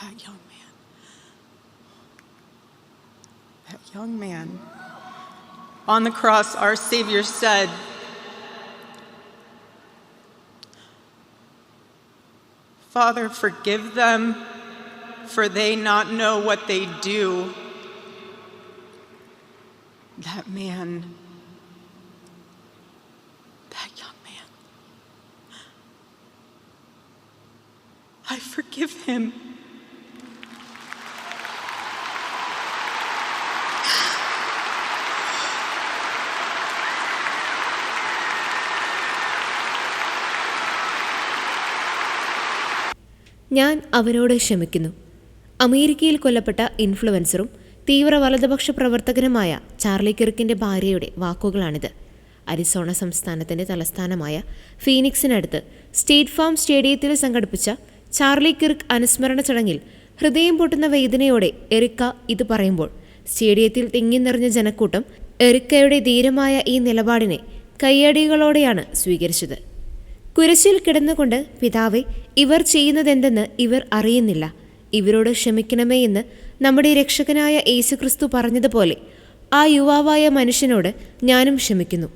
that young man. That young man. On the cross, our Savior said, Father, forgive them, for they not know what they do. That man, that young man, I forgive him. ഞാൻ അവനോട് ക്ഷമിക്കുന്നു. അമേരിക്കയിൽ കൊല്ലപ്പെട്ട ഇൻഫ്ലുവൻസറും തീവ്ര വലതുപക്ഷ പ്രവർത്തകനുമായ Charlie കിർക്കിന്റെ ഭാര്യയുടെ വാക്കുകളാണിത്. Arizona സംസ്ഥാനത്തിന്റെ തലസ്ഥാനമായ ഫീനിക്സിനടുത്ത് സ്റ്റേറ്റ് ഫാം സ്റ്റേഡിയത്തിൽ സംഘടിപ്പിച്ച ചാർലി കിർക്ക് അനുസ്മരണ ചടങ്ങിൽ ഹൃദയം പൊട്ടുന്ന വേദനയോടെ എറിക്ക ഇത് പറയുമ്പോൾ സ്റ്റേഡിയത്തിൽ തിങ്ങി നിറഞ്ഞ ജനക്കൂട്ടം എറിക്കയുടെ ധീരമായ ഈ നിലപാടിനെ കയ്യടികളോടെയാണ് സ്വീകരിച്ചത്. കുരിശിൽ കിടന്നുകൊണ്ട് പിതാവെ ഇവർ ചെയ്യുന്നതെന്തെന്ന് ഇവർ അറിയുന്നില്ല. ഇവരോട് ക്ഷമിക്കണമേ എന്ന് നമ്മുടെ രക്ഷകനായ യേശുക്രിസ്തു പറഞ്ഞതുപോലെ ആ യുവാവായ മനുഷ്യനോട് ഞാനും ക്ഷമിക്കുന്നു.